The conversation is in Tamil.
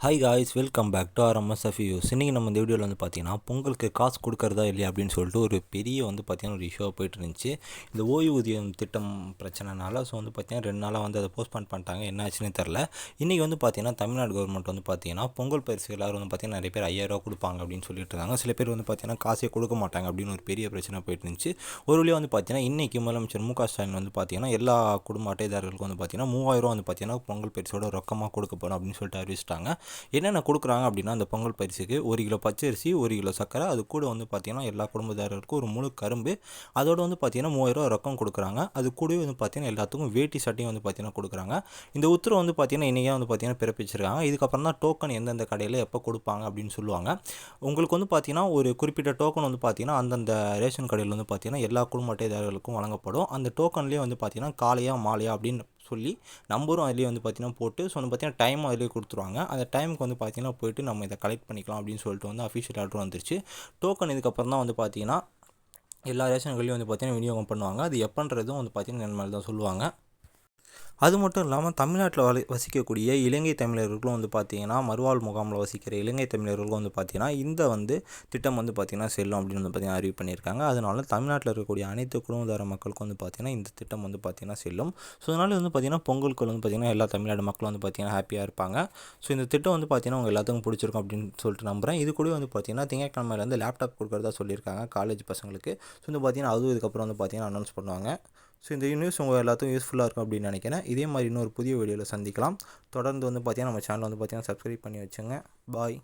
Hi guys welcome back to our MSF use இன்றைக்கி நம்ம இந்த வீடியோவில் வந்து பார்த்தீங்கன்னா பொங்கலுக்கு காசு கொடுக்கறதா இல்லையா அப்படின்னு சொல்லிட்டு ஒரு பெரிய வந்து பார்த்தீங்கன்னா ஒரு இஷ்யூவாக போயிட்டு இருந்துச்சு இந்த ஓய்வூதியம் திட்டம் பிரச்சனைனால ஸோ வந்து பார்த்தீங்கன்னா ரெண்டு நாளாக வந்து அதை போஸ்ட்பான் பண்ணிட்டாங்க என்ன ஆச்சுன்னு தெரில இன்றைக்கி வந்து பார்த்தீங்கன்னா தமிழ்நாடு கவர்மெண்ட் வந்து பார்த்தீங்கன்னா பொங்கல் பரிசு எல்லாரும் வந்து பார்த்தீங்கன்னா நிறைய பேர் ஐயாயிரரூவா கொடுப்பாங்க அப்படின்னு சொல்லிட்டு இருந்தாங்க சில பேர் வந்து பார்த்தீங்கன்னா காசே கொடுக்க மாட்டாங்க அப்படின்னு ஒரு பெரிய பிரச்சனை போயிட்டு இருந்துச்சு ஒரு வழியாக வந்து பார்த்தீங்கன்னா இன்றைக்கி முதலமைச்சர் மு க ஸ்டாலின் வந்து பார்த்தீங்கன்னா எல்லா குடும்ப அட்டைதாரர்களுக்கும் வந்து பார்த்தீங்கன்னா மூவாயிரம் வந்து பார்த்தீங்கன்னா பொங்கல் பரிசோட ரொக்கமாக கொடுக்க போகிறோம் அப்படின்னு சொல்லிட்டு அறிவிச்சிட்டாங்க என்னென்ன கொடுக்குறாங்க அப்படின்னா அந்த பொங்கல் பரிசுக்கு ஒரு கிலோ பச்சரிசி ஒரு கிலோ சர்க்கரை அது கூட வந்து பார்த்திங்கன்னா எல்லா குடும்பத்தாரருக்கும் ஒரு முழு கரும்பு. அதோடு வந்து பார்த்திங்கன்னா மூவாயிரம் ரொக்கம் கொடுக்குறாங்க. அது கூடவே வந்து பார்த்திங்கன்னா எல்லாத்துக்கும் வேட்டி சட்டையும் வந்து பார்த்திங்கன்னா கொடுக்குறாங்க. இந்த உத்தரவு வந்து பார்த்திங்கன்னா இன்றைக்கே வந்து பார்த்திங்கன்னா பிறப்பிச்சிருக்காங்க. இதுக்கப்புறம் தான் டோக்கன் எந்தெந்த கடையில் எப்போ கொடுப்பாங்க அப்படின்னு சொல்லுவாங்க. உங்களுக்கு வந்து பார்த்திங்கன்னா ஒரு குறிப்பிட்ட டோக்கன் வந்து பார்த்திங்கன்னா அந்தந்த ரேஷன் கடையில் வந்து பார்த்திங்கன்னா எல்லா குடும்ப அட்டைதாரர்களுக்கும் வழங்கப்படும். அந்த டோக்கன்லேயே வந்து பார்த்திங்கன்னா காலையா மாலையா அப்படின்னு சொல்லி நம்பரும் அதிலே வந்து பார்த்திங்கன்னா போட்டு ஸோ வந்து பார்த்திங்கன்னா டைம் அதிலே கொடுத்துருவாங்க. அந்த டைமுக்கு வந்து பார்த்திங்கன்னா போயிட்டு நம்ம இதை கலெக்ட் பண்ணிக்கலாம் அப்படின்னு சொல்லிட்டு வந்து அஃபிஷியல் ஆர்டர் வந்துருச்சு. டோக்கன் இதுக்கப்புறம் தான் வந்து பார்த்திங்கன்னா எல்லா ரேஷன்களையும் வந்து பார்த்திங்கன்னா விநியோகம் பண்ணுவாங்க. அது எப்போன்றதும் வந்து பார்த்திங்கன்னா மேலே தான் சொல்லுவாங்க. அது மட்டும் இல்லாமல் தமிழ்நாட்டில் வலி வசிக்கக்கூடிய இலங்கை தமிழர்களும் வந்து பார்த்திங்கன்னா மறுவாழ் முகாமில் வசிக்கிற இலங்கை தமிழர்களும் வந்து பார்த்திங்கன்னா இந்த வந்து திட்டம் வந்து பார்த்திங்கன்னா செல்லும் அப்படின்னு வந்து பார்த்திங்கன்னா அறிவு பண்ணியிருக்காங்க. அதனால தமிழ்நாட்டில் இருக்கக்கூடிய அனைத்து குடும்பதார மக்களுக்கும் வந்து பார்த்திங்கன்னா இந்த திட்டம் வந்து பார்த்திங்கன்னா செல்லும். ஸோ அதனால் வந்து பார்த்திங்கன்னா பொங்கலுக்கு வந்து பார்த்திங்கன்னா எல்லா தமிழ்நாடு மக்களும் வந்து பார்த்திங்கன்னா ஹாப்பியாக இருப்பாங்க. ஸோ இந்த திட்டம் வந்து பார்த்திங்கன்னா உங்கள் எல்லாத்துக்கும் பிடிச்சிருக்கும் அப்படின்னு சொல்லிட்டு நம்புகிறேன் இது கூட வந்து பார்த்திங்கன்னா திங்கட்கிழமையிலேருந்து லேப்டாப் கொடுக்குறதா சொல்லியிருக்காங்க காலேஜ் பசங்களுக்கு. ஸோ வந்து பார்த்திங்கன்னா அதுவும் இதுக்கப்புறம் வந்து பார்த்திங்கன்னா அனௌன்ஸ் பண்ணுவாங்க. ஸோ இந்த நியூஸ் உங்கள் எல்லாத்துக்கும் யூஸ்ஃபுல்லாக இருக்கும் அப்படின்னு நினைக்கிறேன். இதே மாதிரி இன்னொரு புதிய வீடியோவில் சந்திக்கலாம். தொடர்ந்து வந்து பார்த்தீங்கன்னா நம்ம சேனல் வந்து பார்த்தீங்கன்னா சப்ஸ்கிரைப் பண்ணி வச்சுங்க. பாய்